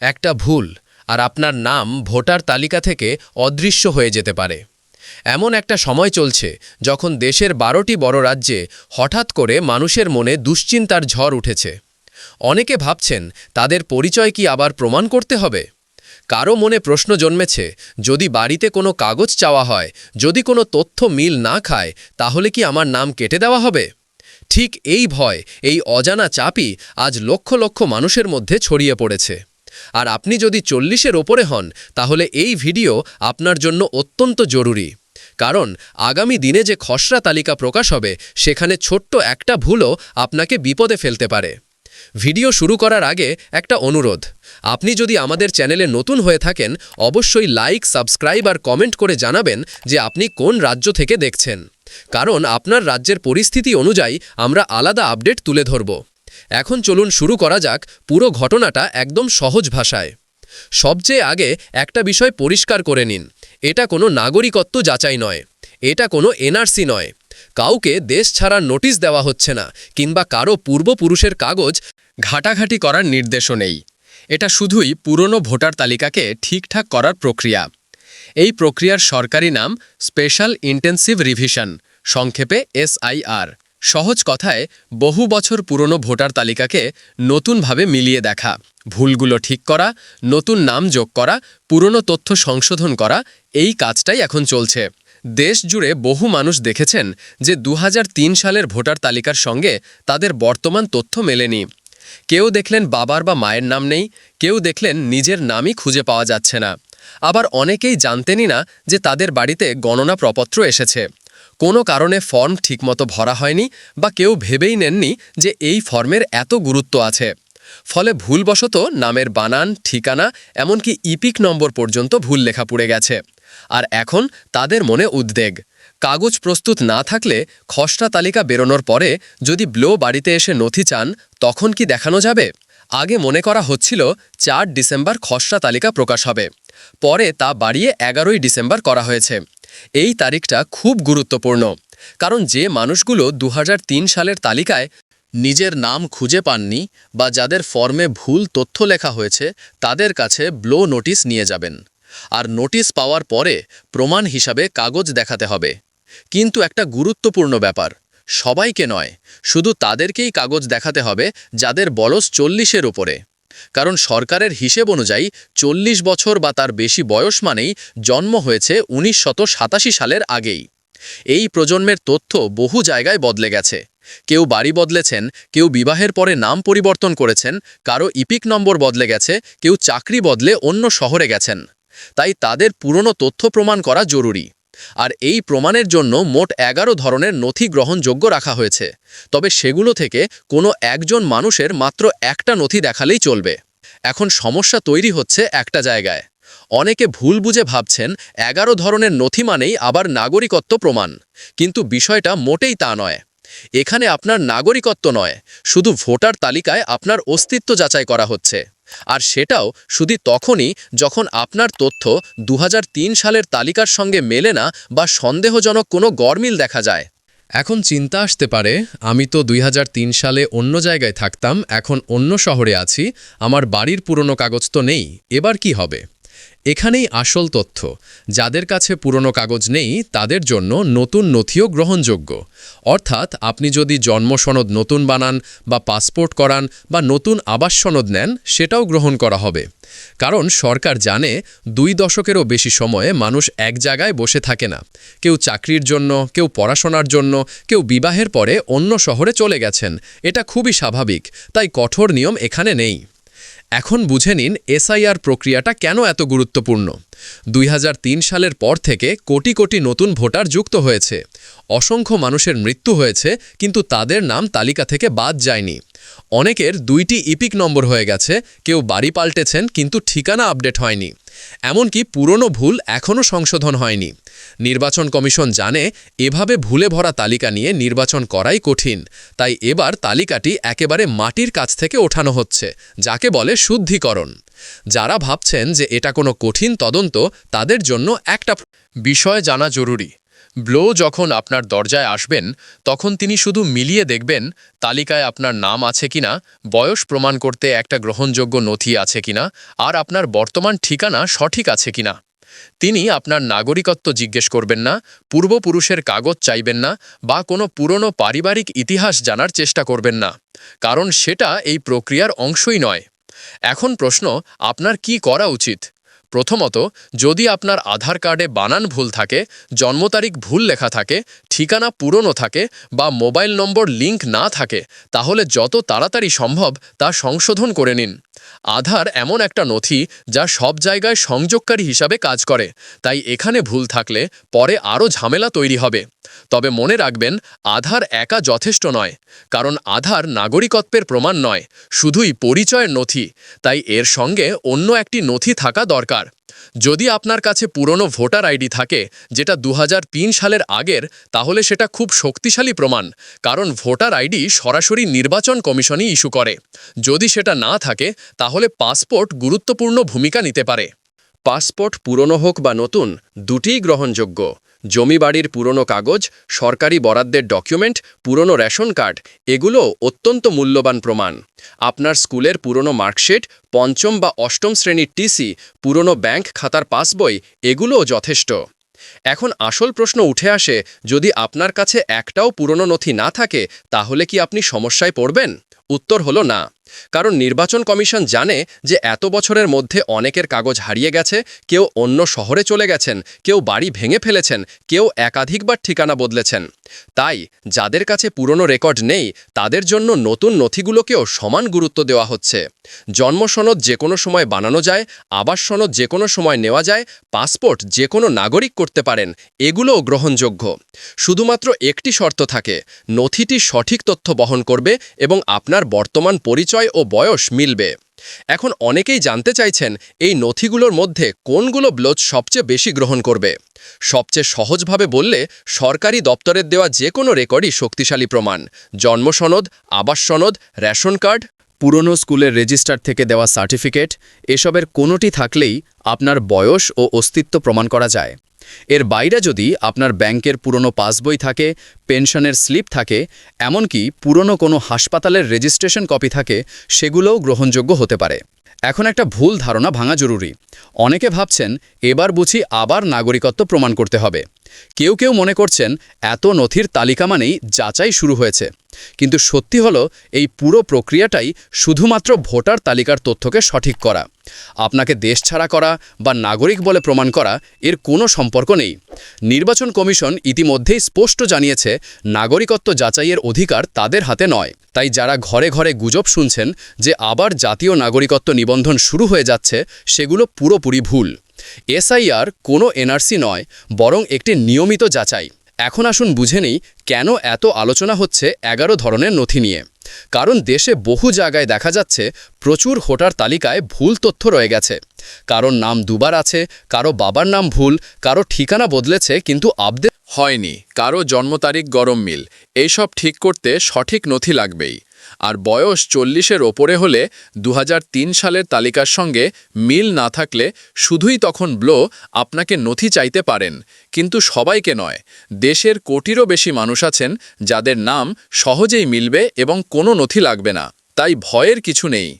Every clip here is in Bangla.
একটা ভুল আর আপনার নাম ভোটার তালিকা থেকে অদৃশ্য হয়ে যেতে পারে। এমন একটা সময় চলছে যখন দেশের বারোটি বড় রাজ্যে হঠাৎ করে মানুষের মনে দুশ্চিন্তার ঝড় উঠেছে। অনেকে ভাবছেন, তাদের পরিচয় কি আবার প্রমাণ করতে হবে? কারও মনে প্রশ্ন জন্মেছে, যদি বাড়িতে কোনো কাগজ চাওয়া হয়, যদি কোনো তথ্য মিল না খায়, তাহলে কি আমার নাম কেটে দেওয়া হবে? ঠিক এই ভয়, এই অজানা চাপই আজ লক্ষ লক্ষ মানুষের মধ্যে ছড়িয়ে পড়েছে। আর আপনি যদি চল্লিশের ওপরে হন, তাহলে এই ভিডিও আপনার জন্য অত্যন্ত জরুরি। কারণ আগামী দিনে যে খসড়া তালিকা প্রকাশ হবে, সেখানে ছোট্ট একটা ভুলও আপনাকে বিপদে ফেলতে পারে। ভিডিও শুরু করার আগে একটা অনুরোধ। আপনি যদি আমাদের চ্যানেলে নতুন হয়ে থাকেন, অবশ্যই লাইক, সাবস্ক্রাইব আর কমেন্ট করে জানাবেন যে আপনি কোন রাজ্য থেকে দেখছেন। কারণ আপনার রাজ্যের পরিস্থিতি অনুযায়ী আমরা আলাদা আপডেট তুলে ধরব। এখন চলুন শুরু করা যাক পুরো ঘটনাটা একদম সহজ ভাষায়। সবচেয়ে আগে একটা বিষয় পরিষ্কার করে নিন। এটা কোনো নাগরিকত্ব যাচাই নয়। এটা কোনো এনআরসি নয়। কাউকে দেশ ছাড়ার নোটিশ দেওয়া হচ্ছে না কিংবা কারও পূর্বপুরুষের কাগজ ঘাটাঘাটি করার নির্দেশও নেই। এটা শুধুই পুরনো ভোটার তালিকাকে ঠিকঠাক করার প্রক্রিয়া। এই প্রক্রিয়ার সরকারি নাম স্পেশাল ইন্টেন্সিভ রিভিশন সংক্ষেপে এসআইআর সহজ কথায়, বহু বছর পুরনো ভোটার তালিকাকে নতুনভাবে মিলিয়ে দেখা, ভুলগুলো ঠিক করা, নতুন নাম যোগ করা, পুরনো তথ্য সংশোধন করা, এই কাজটাই এখন চলছে। দেশ জুড়ে বহু মানুষ দেখেছেন যে দুহাজার তিন সালের ভোটার তালিকার সঙ্গে তাদের বর্তমান তথ্য মেলেনি। কেউ দেখলেন বাবার বা মায়ের নাম নেই, কেউ দেখলেন নিজের নামই খুঁজে পাওয়া যাচ্ছে না। আবার অনেকেই জানতেনই না যে তাদের বাড়িতে গণনা প্রপত্র এসেছে। কোনো কারণে ফর্ম ঠিকমতো ভরা হয়নি বা কেউ ভেবেই নেননি যে এই ফর্মের এত গুরুত্ব আছে। ফলে ভুলবশত নামের বানান, ঠিকানা, এমনকি ইপিক নম্বর পর্যন্ত ভুল লেখা পড়ে গেছে। আর এখন তাদের মনে উদ্বেগ। কাগজ প্রস্তুত না থাকলে খসড়া তালিকা বেরোনোর পরে যদি ব্লো বাড়িতে এসে নথি চান, তখন কি দেখানো যাবে? আগে মনে করা হচ্ছিল চার ডিসেম্বর খসড়া তালিকা প্রকাশ হবে। পরে তা বাড়িয়ে এগারোই ডিসেম্বর করা হয়েছে। এই তারিখটা খুব গুরুত্বপূর্ণ। কারণ যে মানুষগুলো দু হাজার তিন সালের তালিকায় নিজের নাম খুঁজে পাননি বা যাদের ফর্মে ভুল তথ্য লেখা হয়েছে, তাদের কাছে ব্লো নোটিশ নিয়ে যাবেন। আর নোটিশ পাওয়ার পরে প্রমাণ হিসাবে কাগজ দেখাতে হবে। কিন্তু একটা গুরুত্বপূর্ণ ব্যাপার, সবাইকে নয়, শুধু তাদেরকেই কাগজ দেখাতে হবে যাদের বলস চল্লিশের উপরে। কারণ সরকারের হিসেব অনুযায়ী চল্লিশ বছর বা তার বেশি বয়স মানেই জন্ম হয়েছে উনিশ সালের আগেই। এই প্রজন্মের তথ্য বহু জায়গায় বদলে গেছে। কেউ বাড়ি বদলেছেন, কেউ বিবাহের পরে নাম পরিবর্তন করেছেন, কারও ইপিক নম্বর বদলে গেছে, কেউ চাকরি বদলে অন্য শহরে গেছেন। তাই তাদের পুরনো তথ্য প্রমাণ করা জরুরি। আর এই প্রমাণের জন্য মোট এগারো ধরনের নথি গ্রহণযোগ্য রাখা হয়েছে। তবে সেগুলো থেকে কোনো একজন মানুষের মাত্র একটা নথি দেখালেই চলবে। এখন সমস্যা তৈরি হচ্ছে একটা জায়গায়। অনেকে ভুল বুঝে ভাবছেন এগারো ধরনের নথি মানেই আবার নাগরিকত্ব প্রমাণ। কিন্তু বিষয়টা মোটেই তা নয়। এখানে আপনার নাগরিকত্ব নয়, শুধু ভোটার তালিকায় আপনার অস্তিত্ব যাচাই করা হচ্ছে। আর সেটাও শুধু তখনই যখন আপনার তথ্য দু হাজার তিন সালের তালিকার সঙ্গে মেলে না বা সন্দেহজনক কোনো গরমিল দেখা যায়। এখন চিন্তা আসতে পারে, আমি তো দুই হাজার তিন সালে অন্য জায়গায় থাকতাম, এখন অন্য শহরে আছি, আমার বাড়ির পুরনো কাগজ তো নেই, এবার কি হবে? এখানেই আসল তথ্য। যাদের কাছে পুরনো কাগজ নেই, তাদের জন্য নতুন নথিও গ্রহণযোগ্য। অর্থাৎ আপনি যদি জন্ম সনদ নতুন বানান বা পাসপোর্ট করান বা নতুন আবাস সনদ নেন, সেটাও গ্রহণ করা হবে। কারণ সরকার জানে দুই দশকেরও বেশি সময়ে মানুষ এক জায়গায় বসে থাকে না। কেউ চাকরির জন্য, কেউ পড়াশোনার জন্য, কেউ বিবাহের পরে অন্য শহরে চলে গেছেন। এটা খুবই স্বাভাবিক, তাই কঠোর নিয়ম এখানে নেই। এখন বুঝে নিন এসআইআর প্রক্রিয়াটা কেন এত গুরুত্বপূর্ণ। দুই হাজার তিন সালের পর থেকে কোটি কোটি নতুন ভোটার যুক্ত হয়েছে। অসংখ্য মানুষের মৃত্যু হয়েছে, কিন্তু তাদের নাম তালিকা থেকে বাদ যায়নি। অনেকের দুইটি ইপিক নম্বর হয়ে গেছে, কেউ বাড়ি পাল্টেছেন, কিন্তু ঠিকানা আপডেট হয়নি। এমনকি পুরনো ভুল এখনও সংশোধন হয়নি। নির্বাচন কমিশন জানে, এভাবে ভুলে ভরা তালিকা নিয়ে নির্বাচন করাই কঠিন। তাই এবার তালিকাটি একেবারে মাটির কাছ থেকে ওঠানো হচ্ছে, যাকে বলে শুদ্ধিকরণ। যারা ভাবছেন যে এটা কোনো কঠিন তদন্ত, তাদের জন্য একটা বিষয় জানা জরুরি। ব্লো যখন আপনার দরজায় আসবেন, তখন তিনি শুধু মিলিয়ে দেখবেন তালিকায় আপনার নাম আছে কিনা, বয়স প্রমাণ করতে একটা গ্রহণযোগ্য নথি আছে কিনা, আর আপনার বর্তমান ঠিকানা সঠিক আছে কিনা। তিনি আপনার নাগরিকত্ব জিজ্ঞেস করবেন না, পূর্বপুরুষের কাগজ চাইবেন না, বা কোনো পুরনো পারিবারিক ইতিহাস জানার চেষ্টা করবেন না। কারণ সেটা এই প্রক্রিয়ার অংশই নয়। এখন প্রশ্ন, আপনার কি করা উচিত? প্রথমত যদি আপনার আধার কার্ডে বানান ভুল থাকে জন্ম তারিখ ভুল লেখা থাকে ঠিকানা পুরনো থাকে বা মোবাইল নম্বর লিংক না থাকে, তাহলে যত তাড়াতাড়ি সম্ভব তা সংশোধন করে নিন। আধার এমন একটা নথি যা সব জায়গায় সংযোগকারী হিসাবে কাজ করে, তাই এখানে ভুল থাকলে পরে আরও ঝামেলা তৈরি হবে। তবে মনে রাখবেন, আধার একা যথেষ্ট নয়, কারণ আধার নাগরিকত্বের প্রমাণ নয়, শুধুই পরিচয়ের নথি, তাই এর সঙ্গে অন্য একটি নথি থাকা দরকার। যদি আপনার কাছে পুরনো ভোটার আইডি থাকে, যেটা দু হাজার তিন সালের আগের, তাহলে সেটা খুব শক্তিশালী প্রমাণ, কারণ ভোটার আইডি সরাসরি নির্বাচন কমিশনই ইস্যু করে। যদি সেটা না থাকে, তাহলে পাসপোর্ট গুরুত্বপূর্ণ ভূমিকা নিতে পারে। পাসপোর্ট পুরনো হোক বা নতুন, দুটিই গ্রহণযোগ্য। জমি বাড়ির পুরনো কাগজ, সরকারি বরাদ্দের ডকুমেন্ট, পুরনো রেশন কার্ড এগুলো অত্যন্ত মূল্যবান প্রমাণ। আপনার স্কুলের পুরনো মার্কশিট, পঞ্চম বা অষ্টম শ্রেণির টিসি, পুরনো ব্যাংক খাতার পাসবই, এগুলোও যথেষ্ট। এখন আসল প্রশ্ন উঠে আসে, যদি আপনার কাছে একটাও পুরনো নথি না থাকে, তাহলে কি আপনি সমস্যায় পড়বেন? উত্তর হলো না। কারণ নির্বাচন কমিশন জানে যে এত বছরের মধ্যে অনেকের কাগজ হারিয়ে গেছে, কেউ অন্য শহরে চলে গেছেন, কেউ বাড়ি ভেঙে ফেলেছেন, কেউ একাধিকবার ঠিকানা বদলেছেন। তাই যাদের কাছে পুরনো রেকর্ড নেই, তাদের জন্য নতুন নথিগুলোকেও সমান গুরুত্ব দেওয়া হচ্ছে। জন্ম সনদ যে কোনো সময় বানানো যায়, আবাস সনদ যে কোনো সময় নেওয়া যায়, পাসপোর্ট যে কোনো নাগরিক করতে পারেন, এগুলোও গ্রহণযোগ্য। শুধুমাত্র একটি শর্ত থাকে, নথিটি সঠিক তথ্য বহন করবে এবং আপনার বর্তমান পরিচয় ও বয়স মিলবে। এখন অনেকেই জানতে চাইছেন, এই নথিগুলোর মধ্যে কোনগুলো ব্লোচ সবচেয়ে বেশি গ্রহণ করবে? সবচেয়ে সহজভাবে বললে, সরকারি দপ্তরের দেওয়া যে কোনো রেকর্ডই শক্তিশালী প্রমাণ। জন্মসনদ আবাস সনদ, রেশন কার্ড, পুরনো স্কুলের রেজিস্টার থেকে দেওয়া সার্টিফিকেট, এসবের কোনোটি থাকলেই আপনার বয়স ও অস্তিত্ব প্রমাণ করা যায়। এর বাইরে যদি আপনার ব্যাংকের পুরনো পাসবই থাকে, পেনশনের স্লিপ থাকে, এমনকি পুরনো কোনো হাসপাতালের রেজিস্ট্রেশন কপি থাকে, সেগুলোও গ্রহণযোগ্য হতে পারে। এখন একটা ভুল ধারণা ভাঙা জরুরি। অনেকে ভাবছেন, এবার বুঝি আবার নাগরিকত্ব প্রমাণ করতে হবে। কেউ কেউ মনে করছেন এত নথির তালিকা মানেই যাচাই শুরু হয়েছে। কিন্তু সত্যি হলো, এই পুরো প্রক্রিয়াটাই শুধুমাত্র ভোটার তালিকার তথ্যকে সঠিক করা। আপনাকে দেশ ছাড়া করা বা নাগরিক বলে প্রমাণ করা এর কোনো সম্পর্ক নেই। নির্বাচন কমিশন ইতিমধ্যেই স্পষ্ট জানিয়েছে, নাগরিকত্ব যাচাইয়ের অধিকার তাদের হাতে নয়। তাই যারা ঘরে ঘরে গুজব শুনছেন যে আবার জাতীয় নাগরিকত্ব নিবন্ধন শুরু হয়ে যাচ্ছে, সেগুলো পুরোপুরি ভুল। এসআইআর কোনো এনআরসি নয়, বরং একটি নিয়মিত যাচাই। এখন আসুন বুঝে নেই কেন এত আলোচনা হচ্ছে এগারো ধরনের নথি নিয়ে। কারণ দেশে বহু জায়গায় দেখা যাচ্ছে প্রচুর হোটার তালিকায় ভুল তথ্য রয়ে গেছে। কারোর নাম দুবার আছে, কারও বাবার নাম ভুল, কারও ঠিকানা বদলেছে কিন্তু আপডেট হয়নি, কারও জন্ম তারিখ গরম মিল। এইসব ঠিক করতে সঠিক নথি লাগবেই। আর বয়স চল্লিশের ওপরে হলে দু হাজার তিন সালের তালিকার সঙ্গে মিল না থাকলে শুধুই তখন ব্লো আপনাকে নথি চাইতে পারেন। কিন্তু সবাইকে নয়, দেশের কোটিরও বেশি মানুষ আছেন যাদের নাম সহজেই মিলবে এবং কোনো নথি লাগবে না। তাই ভয়ের কিছু নেই।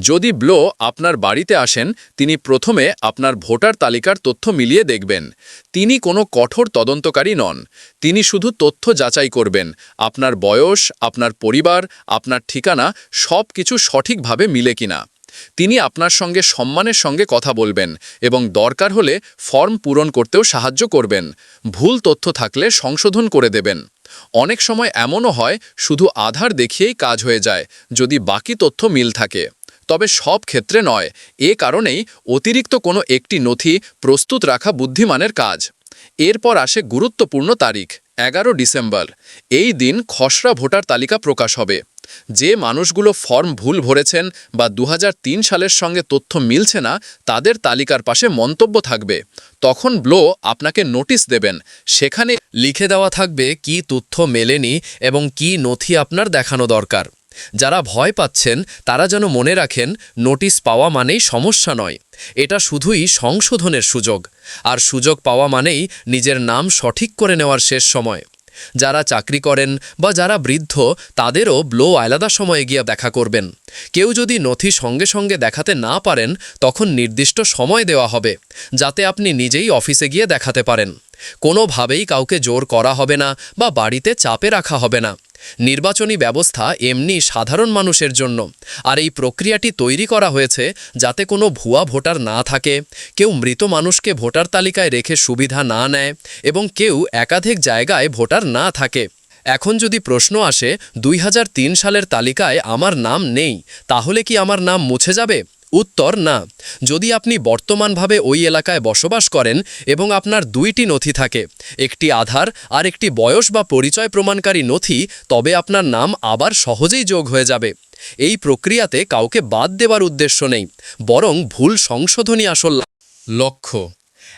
যদি ব্লো আপনার বাড়িতে আসেন, তিনি প্রথমে আপনার ভোটার তালিকার তথ্য মিলিয়ে দেখবেন। তিনি কোনো কঠোর তদন্তকারী নন। তিনি শুধু তথ্য যাচাই করবেন। আপনার বয়স, আপনার পরিবার, আপনার ঠিকানা সব কিছু সঠিকভাবে মিলে কিনা। তিনি আপনার সঙ্গে সম্মানের সঙ্গে কথা বলবেন এবং দরকার হলে ফর্ম পূরণ করতেও সাহায্য করবেন। ভুল তথ্য থাকলে সংশোধন করে দেবেন। অনেক সময় এমনও হয়, শুধু আধার দেখিয়েই কাজ হয়ে যায়, যদি বাকি তথ্য মিল থাকে। তবে সব ক্ষেত্রে নয়। এ কারণেই অতিরিক্ত কোনো একটি নথি প্রস্তুত রাখা বুদ্ধিমানের কাজ। এরপর আসে গুরুত্বপূর্ণ তারিখ, এগারো ডিসেম্বর। এই দিন খসড়া ভোটার তালিকা প্রকাশ হবে। যে মানুষগুলো ফর্ম ভুল ভরেছেন বা দু হাজার তিন সালের সঙ্গে তথ্য মিলছে না, তাদের তালিকার পাশে মন্তব্য থাকবে। তখন ব্লো আপনাকে নোটিশ দেবেন, সেখানে লিখে দেওয়া থাকবে কি তথ্য মেলেনি এবং কি নথি আপনার দেখানো দরকার। যারা ভয় পাচ্ছেন, তারা যেন মনে রাখেন, নোটিশ পাওয়া মানেই সমস্যা নয়। এটা শুধুই সংশোধনের সুযোগ। আর সুযোগ পাওয়া মানেই নিজের নাম সঠিক করে নেওয়ার শেষ সময়। যারা চাকরি করেন বা যারা বৃদ্ধ, তাদেরও ব্লো আলাদা সময়ে গিয়ে দেখা করবেন। কেউ যদি নথি সঙ্গে সঙ্গে দেখাতে না পারেন, তখন নির্দিষ্ট সময় দেওয়া হবে, যাতে আপনি নিজেই অফিসে গিয়ে দেখাতে পারেন। কোনোভাবেই কাউকে জোর করা হবে না বা বাড়িতে চাপে রাখা হবে না। নির্বাচনী ব্যবস্থা এমনি সাধারণ মানুষের জন্য। আর এই প্রক্রিয়াটি তৈরি করা হয়েছে যাতে কোনো ভুয়া ভোটার না থাকে, কেউ মৃত মানুষকে ভোটার তালিকায় রেখে সুবিধা না নেয় এবং কেউ একাধিক জায়গায় ভোটার না থাকে। এখন যদি প্রশ্ন আসে, দুই হাজার তিন সালের তালিকায় আমার নাম নেই, তাহলে কি আমার নাম মুছে যাবে? উত্তর না। যদি আপনি বর্তমানভাবে ওই এলাকায় বসবাস করেন এবং আপনার দুইটি নথি থাকে, একটি আধার আর একটি বয়স বা পরিচয় প্রমাণকারী নথি, তবে আপনার নাম আবার সহজেই যোগ হয়ে যাবে। এই প্রক্রিয়াতে কাউকে বাদ দেবার উদ্দেশ্য নেই, বরং ভুল সংশোধনী আসল লক্ষ্য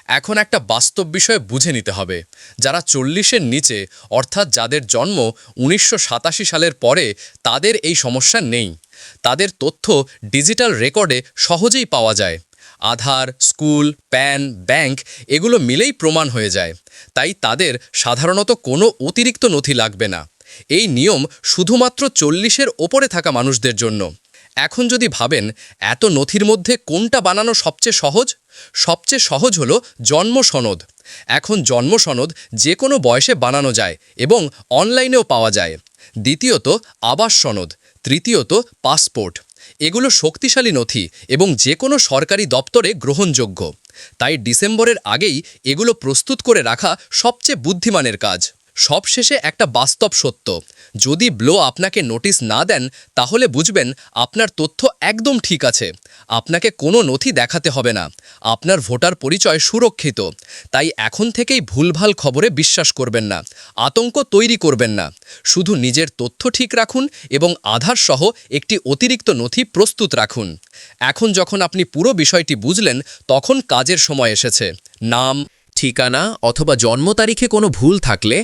এখন একটা বাস্তব বিষয় বুঝে নিতে হবে। যারা চল্লিশের নিচে, অর্থাৎ যাদের জন্ম উনিশশো সাতাশি সালের পরে, তাদের এই সমস্যা নেই। তাদের তথ্য ডিজিটাল রেকর্ডে সহজেই পাওয়া যায়। আধার, স্কুল, প্যান, ব্যাংক, এগুলো মিলেই প্রমাণ হয়ে যায়। তাই তাদের সাধারণত কোনো অতিরিক্ত নথি লাগবে না। এই নিয়ম শুধুমাত্র চল্লিশের ওপরে থাকা মানুষদের জন্য। এখন যদি ভাবেন, এত নথির মধ্যে কোনটা বানানো সবচেয়ে সহজ? সবচেয়ে সহজ হলো জন্ম সনদ। এখন জন্ম সনদ যে কোনো বয়সে বানানো যায় এবং অনলাইনেও পাওয়া যায়। দ্বিতীয়ত, আবাস সনদ। তৃতীয়ত, পাসপোর্ট। এগুলো শক্তিশালী নথি এবং যে কোনো সরকারি দপ্তরে গ্রহণযোগ্য। তাই ডিসেম্বরের আগেই এগুলো প্রস্তুত করে রাখা সবচেয়ে বুদ্ধিমানের কাজ। সবশেষে একটা বাস্তব সত্য। যদি ব্লো আপনাকে নোটিশ না দেন, তাহলে বুঝবেন আপনার তথ্য একদম ঠিক আছে। আপনাকে কোনো নথি দেখাতে হবে না। আপনার ভোটার পরিচয় সুরক্ষিত। তাই এখন থেকেই ভুলভাল খবরে বিশ্বাস করবেন না। আতঙ্ক তৈরি করবেন না। শুধু নিজের তথ্য ঠিক রাখুন এবং আধার সহ একটি অতিরিক্ত নথি প্রস্তুত রাখুন। এখন যখন আপনি পুরো বিষয়টি বুঝলেন, তখন কাজের সময় এসেছে। নাম ঠিকানা অথবা জন্ম তারিখে কোনো ভুল থাকলে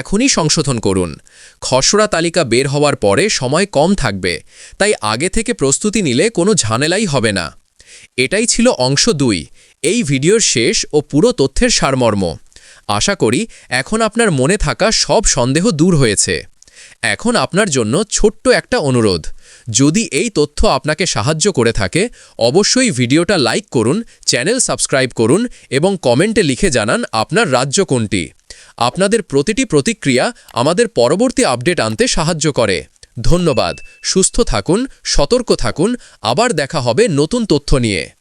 এখনই সংশোধন করুন। খসড়া তালিকা বের হওয়ার পরে সময় কম থাকবে, তাই আগে থেকে প্রস্তুতি নিলে কোনো ঝানেলাই হবে না। এটাই ছিল অংশ দুই, এই ভিডিওর শেষ ও পুরো তথ্যের সারমর্ম। আশা করি এখন আপনার মনে থাকা সব সন্দেহ দূর হয়েছে। এখন আপনার জন্য ছোট্ট একটা অনুরোধ। যদি এই তথ্য আপনাকে সাহায্য করে থাকে, অবশ্যই ভিডিওটা লাইক করুন, চ্যানেল সাবস্ক্রাইব করুন এবং কমেন্টে লিখে জানান আপনার রাজ্য কোনটি। আপনাদের প্রতিটি প্রতিক্রিয়া আমাদের পরবর্তী আপডেট আনতে সাহায্য করে। ধন্যবাদ। সুস্থ থাকুন, সতর্ক থাকুন। আবার দেখা হবে নতুন তথ্য নিয়ে।